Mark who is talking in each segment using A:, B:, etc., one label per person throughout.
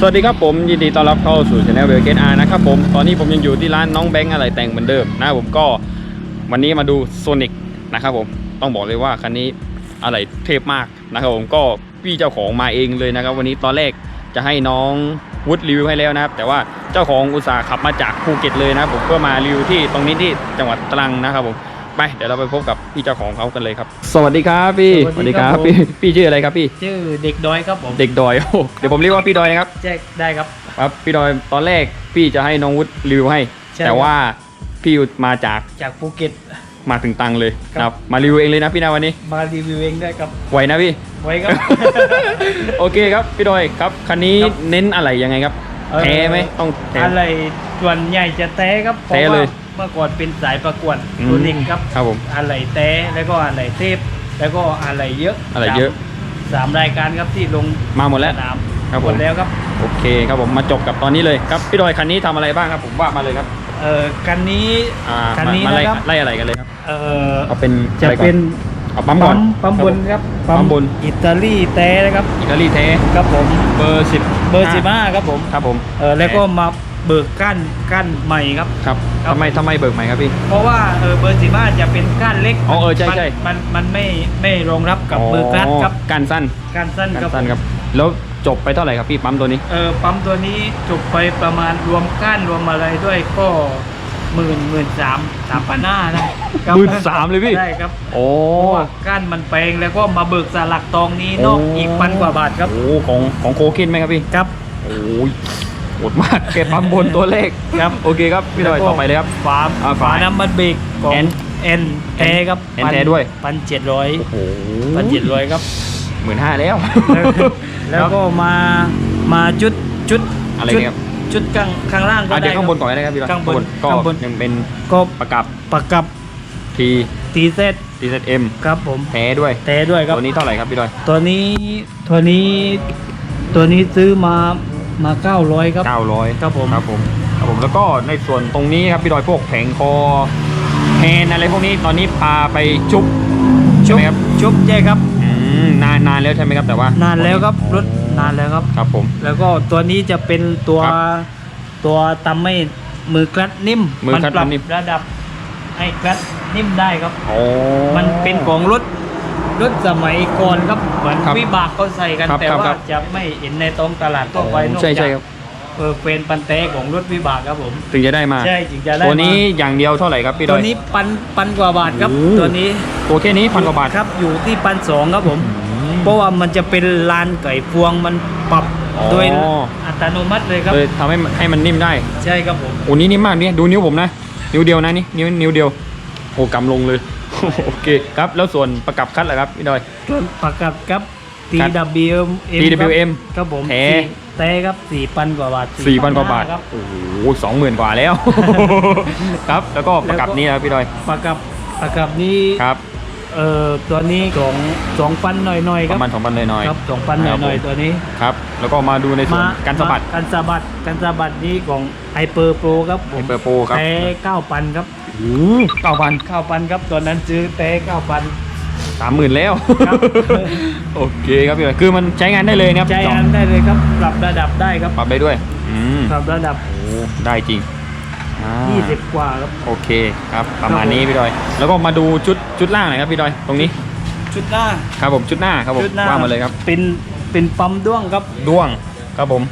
A: สวัสดีครับผมยินดีต้อนรับเข้าสู่ช anel เบลเกตอาร์นะครับผมตอนนี้ผมยังอยู่ที่ร้านน้องแบงค์อะไรแต่งเหมือนเดิมนะผมก็วันนี้มาดูโซนิกนะครับผมต้องบอกเลยว่าคันนี้อะไรเทพมากนะครับผมก็พี่เจ้าของมาเองเลยนะครับ วันนี้ตอนแรกจะให้น้องวุฒิรีวิวให้แล้วนะครับ แต่ว่าเจ้าของอุตสาห์ขับมาจากภูเก็ตเลยนะผมเพื่อมารีวิวที่ตรงนี้ที่จังหวัดตรังนะครับผม ไปเดี๋ยวเราไปพบกับพี่เจ้าของเขากันเลยครับ สวัสดีครับพี่
B: สวัสดีครับผม
A: พี่พี่ชื่ออะไรครับพี่
B: ชื่อเด็กดอยครับผม
A: เด็กดอยโอ้โหเดี๋ยวผมเรียกว่าพี่ดอยนะครับ
B: แจ้งได้ครับ
A: ครับพี่ดอยตอนแรกพี่จะให้น้องวุฒิรีวิวให้
B: ใช่
A: แต่ว่าพี่มาจาก
B: จากภูเก็ต
A: มาถึงตังเลย
B: ครับ
A: นะครับมารีวิวเองเลยนะพี่นะวันนี้
B: มารีวิวเองได้ครับ
A: ไหวนะพี่
B: ไว้ครับ
A: โอเคครับพี่ดอยครับคันนี้
B: ครับ
A: เน้นอะไรยังไงครับ
B: เอ่อ
A: แท้ไหมต้องแท้
B: อะไรส่วนใหญ่จะแต้ครับเพราะ
A: แท้เลย
B: ว่า เมื่อก่อนเป็นสายประกวด
A: อืม
B: ตัวนิกครับ
A: ครับผม
B: อะไรแต้แล้วก็อะไรเทพ แล้วก็อะไรเยอะ
A: อะไรเยอะ
B: สามรายการครับที่ลง
A: มาหมดแล้ว
B: สนาม
A: ครับ
B: ห
A: ผม
B: มดแล้วครับ
A: โอเคครับผมมาจบกับตอนนี้เลยครับพี่ดอยคันนี้ทำอะไรบ้างครับผมว่ามาเลยครับ
B: เอ่อกันนี้
A: อ่า
B: คันนี้
A: มาไล่
B: นะครับ
A: ไล่อะไรกันเลยครับ
B: เอ่อ
A: เอาเป็น
B: จะ
A: อไรก่อ
B: เป็น
A: เอาปั๊มก่อน
B: ปั๊มบนครับ
A: ปั๊มบน
B: อิตาลีแต้นะครับ
A: อิตาลีแท้
B: ครับผม
A: เบอร์สิบ
B: เบอร์สิบห้าครับผม
A: ครับผม
B: เออแล้วก็มา เบิกก้านก้านใหม่ครับ
A: ครับ
B: ครับ
A: ทำไมทำไมเบิกใหม่ครับพี่
B: เพราะว่าเออเบอร์สิบห้าจะเป็นก้านเล็ก
A: อ๋อเออใช่ใช่
B: มันมันมันไม่ไม่รองรับกับเบอร์กลัดครับ
A: การสั้น
B: ก้านสั้น
A: การ
B: ครับ
A: สั้นครับ แล้วจบไปเท่าไหร่ครับพี่ปั๊มตัวนี้
B: เออปั๊มตัวนี้จบไปประมาณรวมก้านรวมอะไรด้วยก็หมื่นหมื่นสามสามพันห้าได้ครับ
A: หมื่นสามเลยพี่
B: ได้ครับ
A: โอ้
B: เพราะว่าก้านมันแปลงแล้วก็มาเบิกสลักตองนี้นอก
A: โอ้
B: อีกพันกว่าบาทครับ
A: โอ้ของของโคเคนไหมครับพี่
B: ครับ
A: โอ้ย โหดมากแกปั๊มบนตัวเลข
B: ครับ
A: โอเคครับพี่ดอยต่อไปเลยครับ
B: ฝา
A: อ่า
B: ฝา
A: ฝา
B: น้ำมันเบรกของ
A: N
B: เอ็นแท้ครับ
A: N แท้ด้วย
B: พันเจ็ดร้อย
A: โอ้โห
B: พันเจ็ดร้อยครับ
A: หมื่นห้าแล้ว
B: แล้วก็มามาจุดจุด
A: อะไร
B: จุด
A: เนี่ยครับ
B: จุดข้างข้างล่างก็
A: อะ
B: ได้
A: เดี๋ยวข้างบนก่อนก็ได้ครับพี่ดอย
B: ข้างบน
A: ก็
B: ข้างบน
A: ยังเป็น
B: ก็
A: ประกับ
B: ประกับ
A: T
B: ตีเซต
A: TZM
B: ครับผม
A: แท้ด้วย
B: แท้ด้วยครับ
A: ตัวนี้เท่าไหร่ครับพี่ดอย
B: ตัวนี้ตัวนี้ตัวนี้ซื้อมา มาเก้าร้อยครับ
A: 900
B: ครับผม
A: ครับผมครับผมแล้วก็ในส่วนตรงนี้ครับพี่ดอยพวกแผงคอแฮนด์อะไรพวกนี้ตอนนี้พาไปชุบใช่ไหมครับ
B: ชุบใช่ครับ
A: อืมนานนานแล้วใช่ไหมครับแต่ว่านา
B: นแล้วครับรถนานแล้วครับ
A: ครับผม
B: แล้วก็ตัวนี้จะเป็นตัว
A: ครับ
B: ตัวทำให้มือกลัดนิ่ม
A: มือคลัด
B: ปรับ
A: นิ่ม
B: ระดับให้กลัดนิ่มได้ครับ
A: โอ้
B: มันเป็นของรถ รถสมัยก่อนครับเหมือน
A: ครับ
B: วิบากเขาใส่กัน
A: ครับ
B: แต่
A: ครับ
B: ว่า
A: ครับ
B: จะไม่เห็นในตรงตลาดทั่วไปนอก
A: ใช่ใช่
B: จาก
A: ครับ
B: เออเป็นปันแตของรถวิบากครับผม
A: ถึงจะได้มา
B: ใช่จึงจะได้
A: ตัวนี้
B: มา
A: อย่างเดียวเท่าไหร่ครับพี่ด
B: ตั
A: อ
B: วย นี้ปันปันกว่าบาทครับ
A: โอ้
B: ตัวนี้
A: ตัวแค่นี้พันกว่าบาท
B: ครับอยู่ที่ปันสองครับผม
A: อืม
B: เพราะว่ามันจะเป็นลานไก่พวงมันปรับ
A: อ๋อ
B: โดยอัตโนมัติเลยครับ
A: เลยทำให้มันให้มันนิ่มได้
B: ใช่ครับผม
A: โอ้นี่นิ่มมากนี่ดูนิ้วผมนะ นิ้วเดียวนะนี่นิ้วนิ้วเดียว โอ้กำลงเลย โอเคครับแล้วส่วนประกับคัดล่ะครับพี่ดอย
B: ส่วนประกับครับ
A: ครับ
B: TWM
A: TWM
B: ครับผม
A: แท้
B: สี่แท้ครับสี่พันกว่าบาท
A: สี่พันกว่าบาท
B: ครับ
A: โอ้โหสองหมื่นกว่าแล้ว ครับแล้วก็ประกับ
B: แล้วก็
A: นี้ครับพี่ดอย
B: ประกับประกับนี้
A: ครับ
B: เอ่อตัวนี้ของสองพันหน่อยๆ
A: ป
B: ครับ
A: ระมาณสองพันหน่อย
B: ครับสองพัน
A: ค
B: ห
A: รับ
B: น่อย
A: ผม
B: ๆตัวนี้
A: ๆครับ แล้วก็มาดูในส่วนการสะบัด
B: มาการสะบัดการสะบัดนี้ของไฮเปอร์โปรครับผม
A: Hyper Pro ครับ
B: แท้เก้าพันครับ
A: โอ้เก้าพัน
B: เก้าพันครับตัวนั้นซื้อแท้เก้าพัน
A: สามหมื่นแล้ว
B: ครับ
A: โอเคครับพี่ดอยคือมันใช้งานได้เลยนะครับ
B: ใจอันได้เลยครับ ปรับระดับได้ครับ
A: ปรับได้ด้วยอืม
B: ปรับระดับ
A: โอ้ได้จริงอ่า
B: 20 กว่าครับ
A: โอเคครับประมาณ
B: ครับผม
A: นี้พี่ดอย แล้วก็มาดูชุดชุดล่างหน่อยครับพี่ดอยตรงนี้
B: ชุดหน้า
A: ครับผมชุดหน้าครับผม
B: ชุดหน้า
A: ว่ามาเลยครับ
B: เป็นเป็นปั๊มด้วงครับ
A: ด้วงครับผม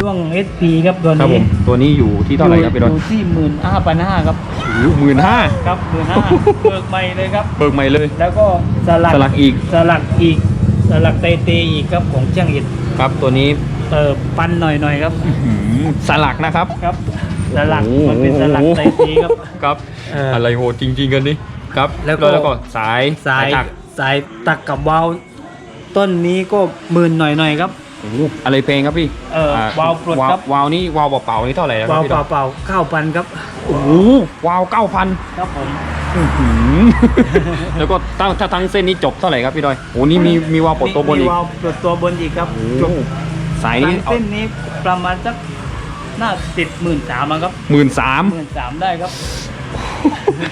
B: ด้วง SP ครับตัว
A: ครับผ
B: นี้
A: มตัวนี้อยู่ที่เท่าไหร่ครับพี่ดอย
B: อยู่ที่หมื่นห้าพันห้าครับ
A: หมื่นห้า
B: ครับหมื่นห้าเบิกใหม่เลยครับ
A: เบิกใหม่เลย
B: แล้วก็สลัก
A: สลักอีก
B: สลักอีกสลักเตเตอีกครับของช่างอิฐ
A: ครับตัวนี้
B: เออปันหน่อยหน่อยๆครับ
A: หืมสลักนะครับ
B: ครับ สลัก
A: โอ้โห
B: มันเป็นสลักเตเตครับ
A: ครับ
B: เอออ
A: อะไรโหดจริง ๆ กันนี่ครับ
B: แล้วก็
A: แล้วก็สาย
B: สาย
A: ถัก
B: สายตักกับวาล์วต้นนี้ก็หมื่นหน่อยหน่อยๆครับ
A: โอ้โหอะไรเพลงครับพี่
B: เออวาล์วปลดครับ
A: วาล์วนี่วาล์วเปล่าๆนี่เท่าไหร่แล้วครั
B: วา
A: บ
B: ล์ว
A: พี่ดอย
B: เปล่าๆเก้าพันครับ
A: โอ้โหวาล์วเก้าพัน
B: ครับผม
A: แล้วก็ตั้งถ้าทั้งเส้นนี้จบเท่าไหร่ครับพี่ดอยโอ้นี่มีมีวาล์วปลดตัวบนอีก
B: มีวาล์วปลดตัวบนอีกครับ
A: โอ้
B: จบ
A: สาย
B: ทั้
A: นี้
B: งเส้นนี้ประมาณสักน่าติดหมื่นสามครับ
A: หมื่นสาม
B: หมื่นสามได้ครับ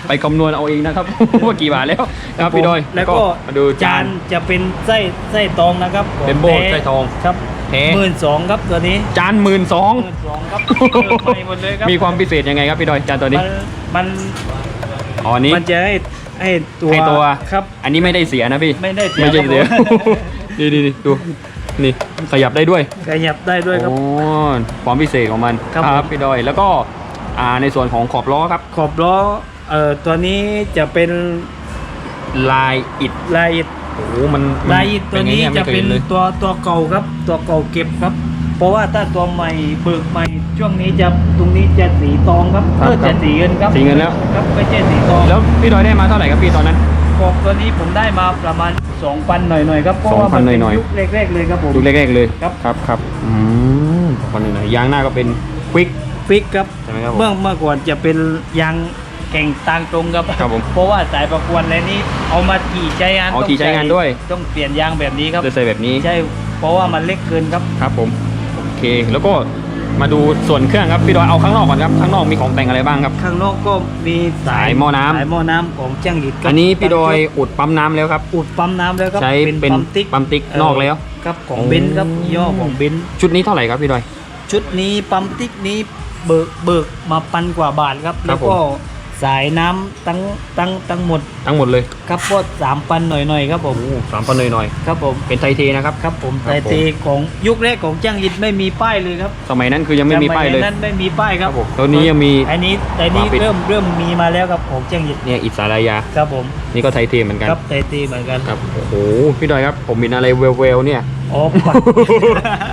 A: ไปคำนวณเอาเองนะครับ ว่ากี่บาทแล้วครับพี่ดอย
B: แล้วก็
A: มาดูจา
B: จานน จะเป็นไส้ไส้ตองนะครับ
A: เป็นโบ้
B: ของแท้
A: ไส้ทอง
B: ครับ
A: แท้
B: หมื่นสองครับตัวนี้
A: จานหมื่นสอง
B: หมื่นสองครับเปิดใหม่หมดเลยครับ
A: มีความพิเศษยังไงครับพี่ดอยจานตัวนี้
B: มันมัน
A: อ๋ออันนี้
B: มันจะให้ให้ตัว
A: ให้ตัว
B: ครับ
A: อันนี้ไม่ได้เสียนะพี่
B: ไม่ได้เสีย
A: ไม่ใช่
B: ครับ
A: เสีย
B: ผม
A: นี่นี่นี่ดูนี่ขยับได้ด้วย
B: ขยับได้ด้วยครับ
A: โอ้ความพิเศษของมัน
B: ครับผม
A: พี่ดอยแล้วก็ อ่าในส่วนของขอบล้อครับ
B: ขอบล้อเอ่อตัวนี้จะเป็น
A: ลายอิฐ
B: ลายอิฐ
A: โอ้โหมันมัน
B: ลายอิฐตัวนี้
A: ไงเย
B: จะ
A: ไม่คย
B: เป็น
A: ห็เลย
B: ตัวตัวเก่าครับ ตัวเก่าเก็บครับ เพราะว่าถ้าตัวใหม่เบิกใหม่ช่วงนี้จะตรงนี้จะสีทองครับ
A: ครับ
B: เพื่อ
A: ครั
B: จะ
A: บ
B: สีเงินครับ
A: สีเงินแล้ว
B: ครับไม่ใช่สีทอง
A: แล้วพี่ดอยได้มาเท่าไหร่ครับพี่ตอนนั้น
B: ขอบตัวนี้ผมได้มาประมาณ2,000หน่อยๆครับเพราะว่า
A: 2,000
B: มันเป็น
A: หน่อยๆ
B: ยุคแรกๆเลยครับผม
A: ดูแรกๆเลย
B: ครับ
A: ครับครับอืมคนหนึ่งหน่อยยางหน้าก็เป็นควิก
B: ฟิกครับ
A: ใช่ไหมครับผม
B: เมื่อเมื่อก่อนจะเป็นยางแก่งตางตรงครับ
A: ครับผม
B: เพราะว่าสายประกวดอะไรนี้เอามาขี่ใช้งาน
A: เอา
B: ต้อง
A: ขี่ใช้งานด้วย
B: ต้องเปลี่ยนยางแบบนี้ครับ
A: จะใส่แบบนี้
B: ใช่เพราะว่ามันเล็กเกินครับ
A: ครับผมโอเคแล้วก็มาดูส่วนเครื่องครับพี่ดอยเอาข้างนอกก่อนครับข้างนอกมีของแต่งอะไรบ้างครับ
B: ข้างนอกก็มี
A: สายหม้อน้ำ
B: สายหม้อน้ำของจ้างหยิดครับ
A: อันนี้พี่ดอยอุดปั๊มน้ำแล้วครับ
B: อุดปั๊มน้ำแล้วครับ
A: ใช้เป็น
B: ปั๊มติ๊ก
A: ปั๊มติ๊กนอกแล้ว
B: ครับของ
A: โอ้
B: เบนซ์ครับยี่ห้อของเบนซ์
A: ชุดนี้เท่าไหร่ครับพี่ดอย
B: ชุดนี้ปั๊มติ๊กนี้ เบิกเบิกมาพันกว่าบาทครับ
A: ครั
B: แล้
A: บ
B: วก็สายน้ำตั้งตั้งตั้งหมด
A: ทั้งหมดเลย
B: ครับก็สามพันหน่อยๆครับผม
A: โอ้สามพันหน่อย
B: ครับผม
A: ๆเป็นไทเทนะครับ
B: ครับผม
A: ครับ
B: แต่
A: ผม
B: เตของยุคแรกของจ้างยิดไม่มีป้ายเลยครับ
A: สมัยนั้นคือยังไม่มีป้ายเลย
B: สนั้นไม่มีป้ายครับ
A: ครับผมตัวนี้ยังมี
B: อันนี้แต่นี้
A: วางปิด
B: เริ่มเริ่มมีมาแล้วครับของจ้างยิด
A: เนี่ยอิสารายา
B: ครับผม
A: นี่ก็ไทเทเหมือนกัน
B: ครับแต่เตเหมือนกัน
A: ครับ โอ้โห พี่ดอยครับ ผมมีอะไรเวลเวลเนี่ย
B: อ๋อปัด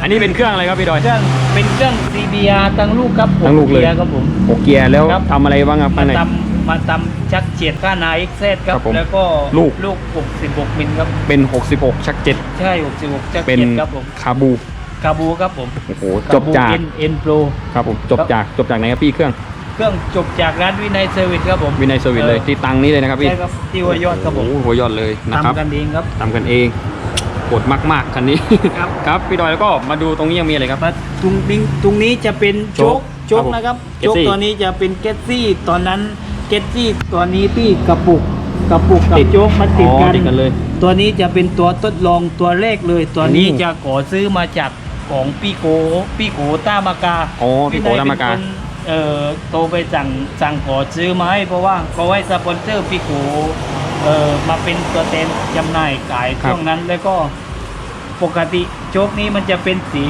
A: อันนี้เป็นเครื่องอะไรครับพี่ดอย
B: เครื่องเป็นเครื่อง CBR ตั้งลูกครับ
A: ตั้งลูกเลย
B: กีร์ครับผม
A: หกเกียร์แล้ว
B: ครับ
A: ทำอะไรบ้างครับ
B: มา
A: ข้างใน
B: ตำมาตำชักเฉียดก้านา XZ ครั
A: ครับบผม
B: แล้วก็
A: ลูก
B: ลูก66มิลครับ
A: เป็น 66 ชักเจ็ด
B: ใช่66ชัก
A: เป็น
B: เฉียดครับผม
A: คาบู
B: คาบูครับผม
A: โอ้โหจบจาก
B: เอ็นเอ็นโปร
A: ครับผมจบจากจบจากไหนครับพี่เครื่อง
B: เครื่องจบจากร้านวินัยเซอร์วิสครับผม
A: วินัยเซอร์วิสเลยที่ตังนี้เลยนะครับพี่
B: ใช่ครับที่หัวยอดครับผม
A: โอ้โหหัวยอดเลยนะครับ
B: ทำกันเองครับ
A: ทำกันเอง โหดมาก ๆ คันนี้
B: ครับ
A: ครับ พี่ดอยแล้วก็มาดูตรงนี้ยังมีอะไรครับ
B: มาตรงนี้ตรงนี้จะเป็นโจ๊ก
A: โจ๊
B: โจ๊
A: ก
B: กนะครับ
A: ครับผม
B: โจ๊ก
A: Getty
B: ตัวนี้จะเป็นเกตซี่ตอนนั้นเกตซี่ตัวนี้ที่กระปุกกระปุกกับ
A: ติด
B: โจ๊กมันติด
A: อ๋อ
B: กัน
A: ติดกันเลย
B: ตัวนี้จะเป็นตัวทดลองตัวแรกเลย ตัวนี้
A: อืม
B: จะขอซื้อมาจากของพี่โกพี่โกต้ามากา
A: อ๋อพี่โกต้ามากา
B: วินัยเป็นคนเอ่อโตไปสั่งสั่งขอซื้อมาให้เพราะว่าเขาให้สปอนเซอร์พี่โก เอ่อมาเป็นตัวแทนจำหน่ายขายช่วงนั้นแล้วก็ปกติโจ๊กนี้มันจะเป็นสี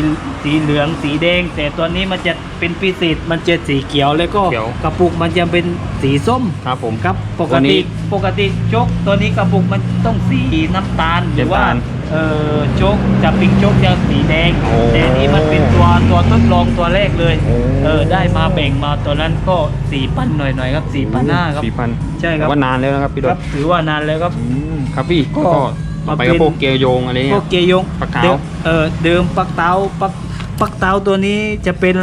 B: สีเหลืองสีแดง แต่ตัวนี้มันจะเป็นพิเศษมันจะสีเขียวแล้วก็
A: เขียว
B: กระปุกมันจะเป็นสีส้ม
A: ครับผม
B: ครับป
A: ตั
B: ก
A: วนี้
B: ติปกติโจ๊กตัวนี้กระปุกมันต้องสีน้ำตาลหรือว่า
A: น้ำตาล
B: เออโจ๊กจะปิงโจ๊กจะสีแดง
A: โอ้
B: แต่อันนี้มันเป็นตัวตัวทดลองตัวแรกเลย
A: โอ้
B: เออได้มาแบ่งมาตัวนั้นก็สี่พันหน่อยหน่อยๆครับสี่พันห้าครับ
A: สี่พัน
B: ใช่ครับ
A: ว่านานแล้วนะครับพี่ด
B: ค
A: อ
B: รั
A: ย
B: บถือว่านานแล้วครับ
A: อืมครับพี่
B: ก็
A: ก็ต่อไปก็
B: มาเป็น
A: พวกเกียร์โยงอะไร
B: พ
A: เนี่
B: วย กเกียร์ยง
A: ปักเท้า
B: ดิมเออเดิมปักเท้าปักปักเท้าตัวนี้จะเป็น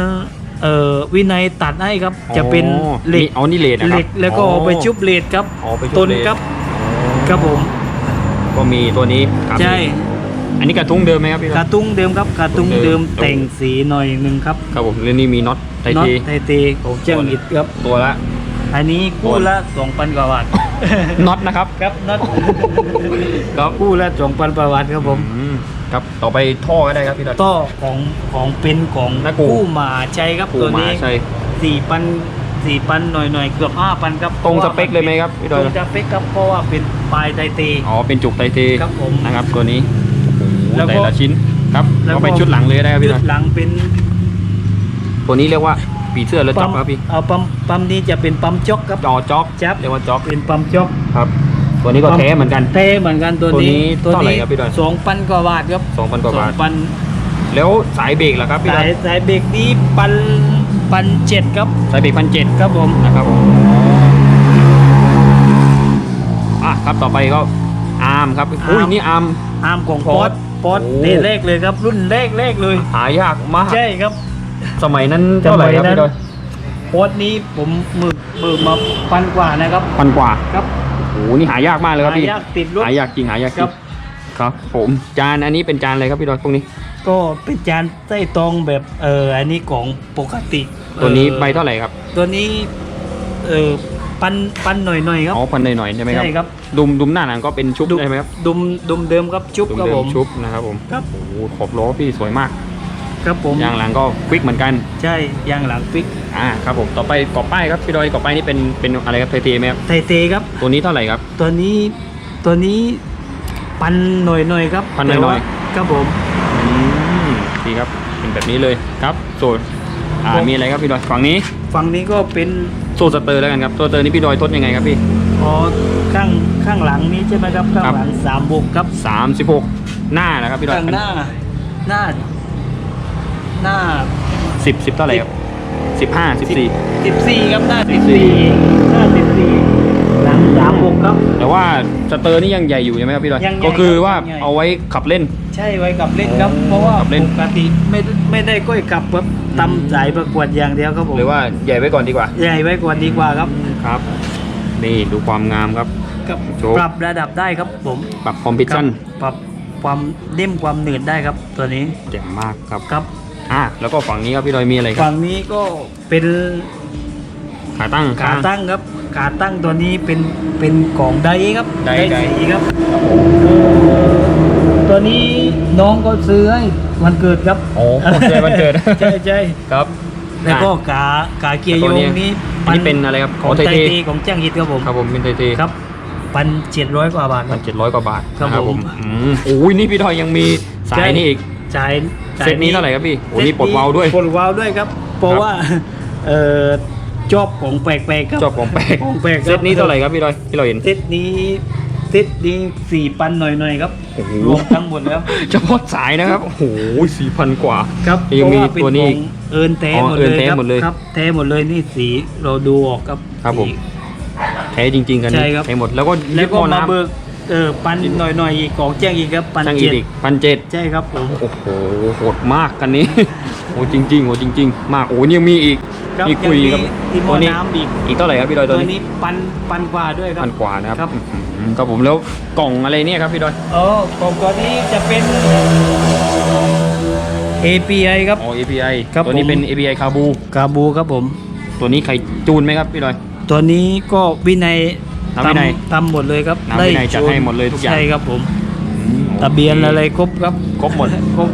B: เอ่อวินัยตัดให้ครับ จะเป็น
A: อ๋อ
B: เหล็ก
A: นี่อ๋อนี่เลดนะค
B: เห
A: รับ
B: ล็กแล้วก็เอาไปชุบเลดครับ
A: อ๋อไปชุ
B: ต้
A: บ
B: น
A: เลด
B: ครับ
A: อ๋อ
B: ครับผม
A: ก็มีตัวนี้ครับ
B: ใช่
A: อันนี้กระทุ้งเดิมไหมครับพี่ด
B: ก
A: อย
B: ระตุ้งเดิมครับกระตุ้ง
A: เดิ
B: เดิ
A: ม
B: มแต่งสีหน่อยหนึ่งครับ
A: ครับผมแล้วนี่มีน็อตไท
B: น็อต
A: ที
B: ไทเทของเจ้าอิดครับ
A: ตัวละ
B: อันนี้คู่ละ2,000กว่าบาท
A: น็อตนะครับ
B: ครับน็อต
A: ครับ
B: คู่ละ2,000กว่าบาทครับผม
A: อืมครับต่อไปท่อก็ได้ครับพี่ดอย
B: ต่อของของเป็นของ
A: นักกู
B: คู่หมาใช้ครับ
A: ปู
B: ตัว
A: หมา
B: นี้
A: ใช่
B: สี่พันสี่พันหน่อยหน่อยๆเกือบห้าพันครับ
A: ตรงสเปคเลยไหมครับพี่ด
B: ต
A: อย
B: รงสเปคครับเพราะว่าเป็นปลายไตเต
A: อ๋อเป็นจุกไทที
B: ครับผม
A: นะครับตัวนี้โอ้โห
B: แล้วก็
A: แต่ละชิ้นครับ
B: แล้วก็
A: ก็ไปชุดหลังเลยก็ได้ครับพี่ดอย
B: หลังเป็น
A: ตัวนี้เรียกว่าปีเสื้อแล้วจ็อกครับพี่
B: เอาปั๊มปั๊มนี้จะเป็นปั๊มจ็อกครับ
A: จอจ็อก
B: จับ
A: เรียกว่าจ็อก
B: เป็นปั๊มจ็อก
A: ครับ ตัวนี้ก็แท้เหมือนกัน
B: เท่เหมือนกันตัว
A: ตัวนี้
B: นี้
A: เท่าไหร่ครับพี่ดอย
B: สองพันกว่าบาทครับ
A: 2,000กว่าบาท
B: สองพัน
A: แล้วสายเบรกล่ะครับพี่ด
B: สา
A: อย
B: ยสายเบรกนี้ปันปันเจ็ดครับ
A: สายเบรกพันเจ็ด
B: ครับผม
A: นะครับผมอะครับต่อไปก็อาร์มครับอุ้ยนี่อาร์ม
B: อาร์มของ
A: พ
B: ป
A: อ
B: อ
A: ด
B: ด ปอด
A: โอ้
B: เดแรกเลยครับ รุ่นแรกแรกเลย
A: หายากมาก
B: ใช่ครับ
A: สมัยนั้นเท่าไหร่ครับ
B: สมัยนั้น
A: พี่ดอย
B: โพสต์นี้ผมมือมือมาพันกว่านะครับ
A: พันกว่า
B: ครับ
A: โอ้โหนี่หายากมากเลยครับพี่
B: หายากติดรถ
A: หายากจริงหายากจ
B: ค
A: ริ
B: รั
A: ง
B: บ
A: ครับ ผมจานอันนี้เป็นจานอะไรครับพี่ดอยพวกนี้
B: ก็เป็นจานไส้ตรงแบบเอออันนี้ของปกติ
A: ตัวนี้
B: อ่อ
A: ใบเท่าไหร่ครับ
B: ตัวนี้เออ ปันปันหน่อยหน่อยๆครับ
A: อ๋อพันหน่อยๆใช่ไหมครับ
B: ใช่ครับ
A: ดุมดุมหน้าหนังก็เป็นชุบ
B: ดุม
A: ได้ไหมครับ
B: ดุมดุมเดิมครับชุบ
A: ดุม
B: ครับ
A: เดิ
B: ผม ม
A: ชุบนะครับผม
B: ครับ
A: โอ้โหขอบล้อพี่สวยมาก
B: ครับผม
A: ยางหลังก็ควิกเหมือนกัน
B: ใช่ยางหลังฟิก
A: อ่าครับผมต่อไปกรอบป้ายครับพี่ดอยกรอบป้ายนี่เป็นเป็นอะไรครับไทเทไหมครับ
B: ไทเทครับ
A: ตัวนี้เท่าไหร่ครับ
B: ตัวนี้ตัวนี้ปันหน่อยหน่อยๆครับ
A: พันหน่อยๆ
B: แต่ว่าครับผม
A: อืมดีครับเป็นแบบนี้เลยครับโซนอ่า
B: ผม
A: มีอะไรครับพี่ดอยฝั่งนี้
B: ฝั่งนี้ก็เป็น
A: โซสเตอร์แล้วกันครับโซสเตอร์นี่พี่ดอยทดยังไงครับพี่
B: อ๋อข้างข้างหลังนี้ใช่ไหมครับข้าง
A: ครับ
B: หลังสามบกครับ
A: สามสิบหกหน้านะครับพี่ดอย
B: ข้างหน้า หน้า หน้า
A: สิบสิบเท่าไหร่ครับสิบห้าสิบสี่
B: สิบสี่ครับหน้า
A: สิ
B: สิ
A: บบสี่
B: สี่หน้าสิบสี่หลังสามบกครับ
A: แต่ว่าสเตอร์นี่ยังใหญ่อยู่ใช่ไหมครับพี่ดอย
B: ยังใหญ่
A: ก็คือว่า
B: ยังใหญ่
A: เอาไว้ขับเล่น
B: ใช่ไว้กับเล่นครับ เพราะว่า
A: กับเล่น
B: ปกติไม่ไม่ได้ก้อยกลับแบบ ตำสายประกวดอย่างเดียวครับผม
A: หรือว่าใหญ่ไว้ก่อนดีกว่า
B: ใหญ่ไว้ก่อนดีกว่าครับ
A: ครับ นี่ดูความงามครับ
B: กับ
A: โชว์
B: ปรับระดับได้ครับผม
A: ปรับคอมพิชชั่น
B: ปรับความเด้มความหนืดได้ครับ ตัวนี้
A: เจ๋งมากครับ
B: ครับ
A: อะแล้วก็ฝั่งนี้ครับพี่ดอยมีอะไรครับ
B: ฝั่งนี้ก็เป็น
A: ขาตั้ง
B: ขาตั้งครับขาตั้งตัวนี้เป็นเป็นของไดครับ
A: ไดได
B: สีครับเอ่อ ตัวนี้น้องก็ซื้อให้วันเกิดครับ
A: โอ้เจอวันเกิด
B: ใช่ใช่
A: ครับ
B: แล้วก็
A: อะ
B: กากาเกียร์โย
A: ตัวนี้
B: งนี้
A: อันนี้เป็นอะไรครับ
B: ของ
A: ไท
B: ไท
A: เท
B: เทของจ้างฮิตครับผม
A: ครับผมเป็นไทเท
B: ครับพันเจ็ดร้อยกว่าบาทค
A: พั
B: รั
A: น
B: บ
A: เจ็ดร้อยกว่าบาท
B: ครับ
A: นะ
B: ผม
A: อืมโอ้ยนี่พี่ดอยยังมีสายนี่อีก
B: จ่ายจ่าย
A: เซตนี้เท่าไหร่ครับพี่โอ้นี่ปลดวาล์วด้วย
B: ปลดวาล์วด้วยครับ เพราะว่าเอ่อชอบของแปลกๆครับ
A: จอบของแปลก
B: ของแปลกครับ
A: เซตนี้เท่าไหร่ครับพี่ดอยที่เราเห็น
B: เซตนี้ เซตนี้สี่พันหน่อยๆครับ
A: โอ้โห
B: รวมทั้งหมดแล้ว
A: เฉพาะสายนะครับ โอ้โหสี่พันกว่า
B: ครับ
A: ยังมี
B: เพราะาเป็น
A: ตัวนี้อีก
B: ของเอินแท้
A: อ๋อ
B: หมด
A: เอิ้
B: เล
A: น
B: ย
A: แท้
B: ครับ
A: หมดเลย
B: ครับแท้หมดเลยนี่สีเราดูออกครับ
A: ครับผม
B: สี
A: แท้จริง ๆ กัน
B: ใช่ครับ
A: แท้หมดแล้วก็
B: แล้วก็
A: ยึดห
B: มา
A: น้ำ
B: เบิก เออปันหน่อยๆอีกของแจ้งอีกครับปัน
A: ช่างอี
B: เจ็ด
A: กพันเจ็ด
B: ใช่ครับผม
A: โอ้โหโหดมากกันนี้ โอ้จริงๆโอ้จริง ๆ มากโอ้นี่ยังมีอีก
B: ครับ
A: มีคุยครับ
B: ยังมีที่หม้อ
A: ตัวนี้
B: น้ำอีก
A: อีกเท่าไหร่ครับพี่ดอย
B: ตั
A: ตัว
B: ว
A: นี้
B: นี้ปันปันกว่าด้วยครับ
A: พันกว่านะครับ
B: ครับ
A: อืมครับผมแล้วกล่องอะไรเนี่ยครับพี่ดอย
B: อ๋อกล่องตัวนี้จะเป็น API ครับ
A: อ๋อ API
B: ครับ
A: ตัวนี้
B: ผม
A: เป็น API คาบู
B: กาบูครับผม
A: ตัวนี้ใครจูนไหมครับพี่ดอย
B: ตัวนี้ก็วินัย
A: น้ำวินัย
B: ทำหมดเลยครับ
A: น้ำวินัยจัดให้หมดเลยทุกอย่าง
B: ใช่ครับผม
A: อืม
B: ทะเบียนอะไรครบครับ
A: ครบหมด
B: ครบ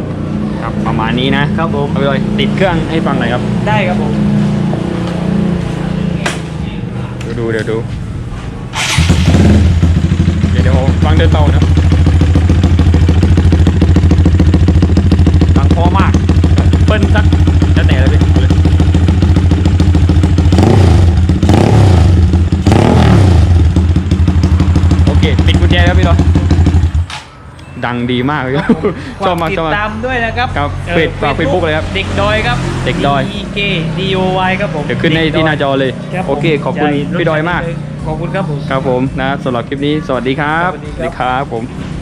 A: ครับประมาณนี้นะครับ
B: ผม
A: เอาพี่ดอยติดเครื่องให้ฟังหน่อยครับ
B: ได้ครับผม
A: เดี๋ยวดูเดี๋ยวดูเดี๋ยวเดี๋ยวฟังเดินเตานะฟังเพอมากเปิ้ลสักแล้วแต่เลยพี่เอาเลยโอเคปิดกุญแจครับพี่ดอย ดังดีมากเลยครับชอบมาก
B: ติ
A: ชอบ
B: ด
A: มาก
B: ตามด้วยนะครับ
A: ครับ
B: อ่อ
A: เฟซฝาก Facebook เลยครับ
B: เด็กดอยครับ
A: เด็กดอย
B: D E K D O Y ครับผม
A: เดี๋ยวขึ้นให้ที่หน้าจอเลย
B: รับผม
A: โอเค ขอบคุณ
B: ใจ
A: พี่ดอยมาก
B: ขอบคุณครับผม
A: ครับผมนะสำหรับคลิปนี้สวัสดีครับ
B: สวัสดีครับ
A: ครับผม